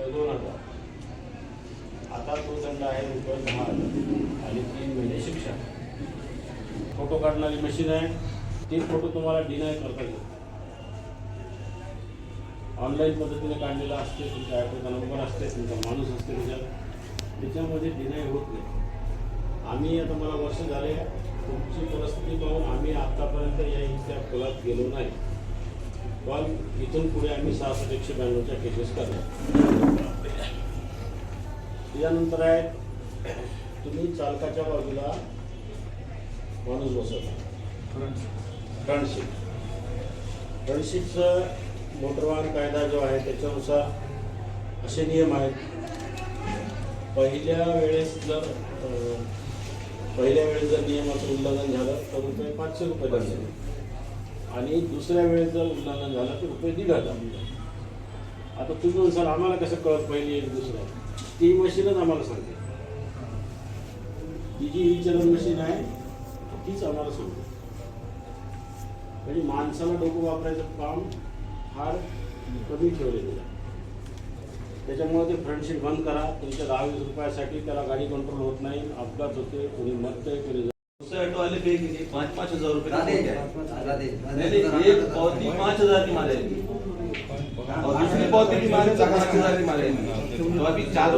रुपये दोन हजार. आता तो दंड आहे रुपये दहा हजार. आणि तीन महिने शिक्षा. फोटो काढणारी मशीन आहे. तीन फोटो तुम्हाला डिनाय करता येईल. ऑनलाईन पद्धतीने काढलेला असते तुमच्या ॲटोचा नंबर असते तुमचा माणूस असते त्याच्यात त्याच्यामध्ये डिनाय होत नाही. आम्ही आता मला वर्ष झाले तुमची परिस्थिती पाहून आम्ही आत्तापर्यंत या इथल्या खोलात गेलो नाही. पण इथून पुढे आम्ही सहासष्ट एकशे ब्याण्णवच्या केसेस करणार. यानंतर आहे तुम्ही चालकाच्या बाजूला माणूस बसवला फ्रंट सीट फ्रंट सीटचं मोटर वाहन कायदा जो आहे त्याच्यानुसार असे नियम आहेत. पहिल्या वेळेस जर अं, पहिल्या वेळेस जर नियमाचं उल्लंघन झालं तर रुपये पाचशे रुपये दंड. आणि दुसऱ्या वेळेस जर उल्लंघन झालं तर रुपये दीड हजार आता तुम्ही म्हणसाल आम्हाला कसं कळत पहिली एक दुसरं? ती मशीनच आम्हाला सांगते. ती जी ई चलन मशीन आहे तीच आम्हाला सांगते. म्हणजे माणसाला डोकं वापरायचं काम फार कमी ठेवलेलं आहे. त्याच्यामुळे ते फ्रंट बंद करा. तुमच्या दहा वीस रुपयासाठी त्याला गाडी कंट्रोल होत नाही. अपघात होते कोणी मरतंय कोणी ऑटो वाले पे किती पाच पाच हज़ार रुपये एक पावती पाँच हज़ार की मारेगी। और दूसरी पावती की मारे तो हज़ार की मारेगी। तो अभी चार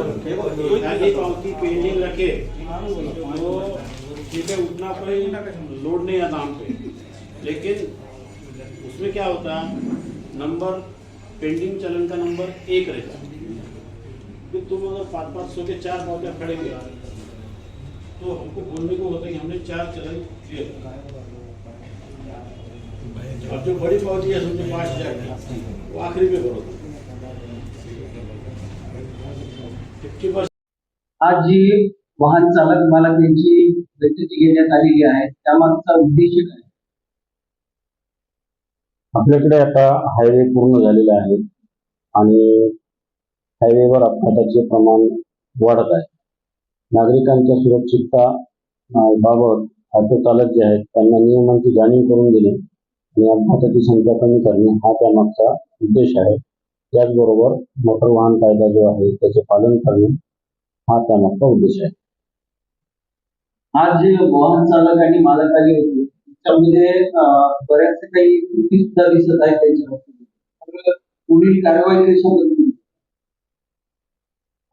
ही पेंडिंग रखे तो ठीक है उतना लोड नहीं आता हम पे। लेकिन उसमें क्या होता है नंबर पेंडिंग चलन का नंबर एक रहता फिर तुम अगर पाँच पाँच सौ के चार पावतियाँ खड़े गया तो हमको बोलने को होता है कि हमने चार चलन क्लियर अब जो बड़ी पावती है समझो पाँच हजार की वो आखिरी में भरो। आज जी वाहन चालक मालक यांची बैठकी घेण्यात आलेली आहे. त्यामागचा उद्देश काय? आपल्याकडे आता हायवे पूर्ण झालेले आहेत आणि हायवेवर अपघाताचे प्रमाण वाढत आहे. नागरिकांच्या सुरक्षितता बाबत ऑटो चालक जे आहेत त्यांना नियमांची जाणीव करून देणे आणि अपघाताची संख्या कमी करणे हा त्यामागचा उद्देश आहे. त्याचबरोबर मोटर वाहन कायदा जो आहे त्याचे पालन करणे हा त्यामागचा उद्देश आहे. आज जे वाहन चालक आणि मालक आले होते त्याच्यामध्ये बऱ्याच काही त्रुटी सुद्धा दिसत आहेत त्यांच्या पुढील कारवाई कशी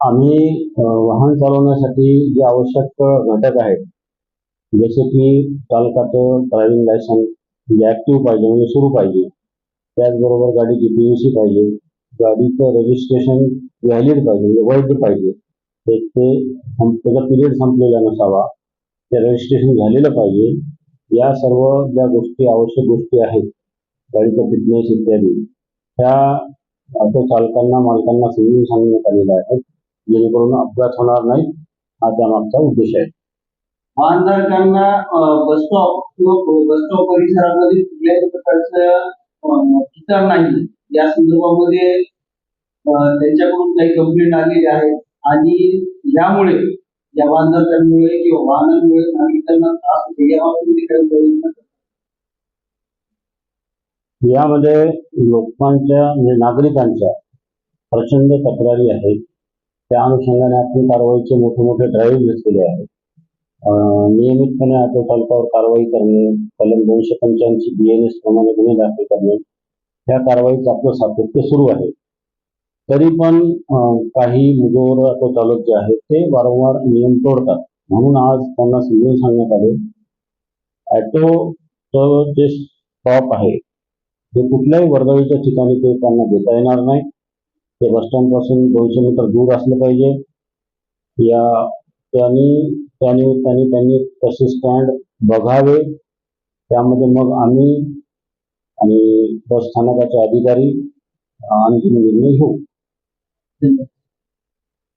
आम्ही वाहन चालवण्यासाठी जे आवश्यक घटक आहेत जसे की चालकाचं ड्रायव्हिंग लायसन्स म्हणजे ॲक्टिव्ह पाहिजे म्हणजे सुरू पाहिजे त्याचबरोबर गाडीची पी यू सी पाहिजे गाडीचं रजिस्ट्रेशन व्हॅलिड पाहिजे म्हणजे वैध पाहिजे एक ते त्याचा पिरियड संपलेला नसावा ते रजिस्ट्रेशन झालेलं पाहिजे या सर्व ज्या गोष्टी आवश्यक गोष्टी आहेत गाडीचं फिटनेस इत्यादी त्या ऑटो चालकांना मालकांना समजून सांगण्यात आलेल्या आहेत. जेणेकरून अपघात होणार नाही हा त्यामागचा उद्देश आहे. वाहनधारकांना बस स्टॉप किंवा बस स्टॉप परिसरामध्ये कुठल्याही प्रकारचं ठिकाण नाही. या संदर्भामध्ये त्यांच्याकडून काही कंप्लेंट आलेली आहे आणि यामुळे या वाहनधारकांमुळे किंवा वाहनांमुळे नागरिकांना त्रास होतो या बाबतीमध्ये काही करा. यामध्ये लोकांच्या म्हणजे नागरिकांच्या प्रचंड तक्रारी आहेत. त्या अनुषंगाने आपण कारवाईचे मोठे मोठे ड्राईव्ह घेतलेले आहेत. नियमितपणे ऑटो चालकावर कारवाई करणे कलम दोनशे पंच्याऐंशी बी एन एस प्रमाणे गुन्हे दाखल करणे ह्या कारवाईचं आपलं सातत्य सुरू आहे. तरी पण काही मुजोर ऑटो चालक जे आहेत ते वारंवार नियम तोडतात. म्हणून आज त्यांना समजून सांगण्यात आले ऑटोचं जे स्टॉप आहे ते कुठल्याही वर्दळीच्या ठिकाणी ते त्यांना देता येणार नाही. ते बस स्टँडपासून दोनशे मीटर दूर असलं पाहिजे. या त्यांनी त्यांनी त्यांनी त्यांनी तसे स्टँड बघावे. त्यामध्ये मग आम्ही आणि बस स्थानकाचे अधिकारी आणखी अंतिम निर्णय घेऊ.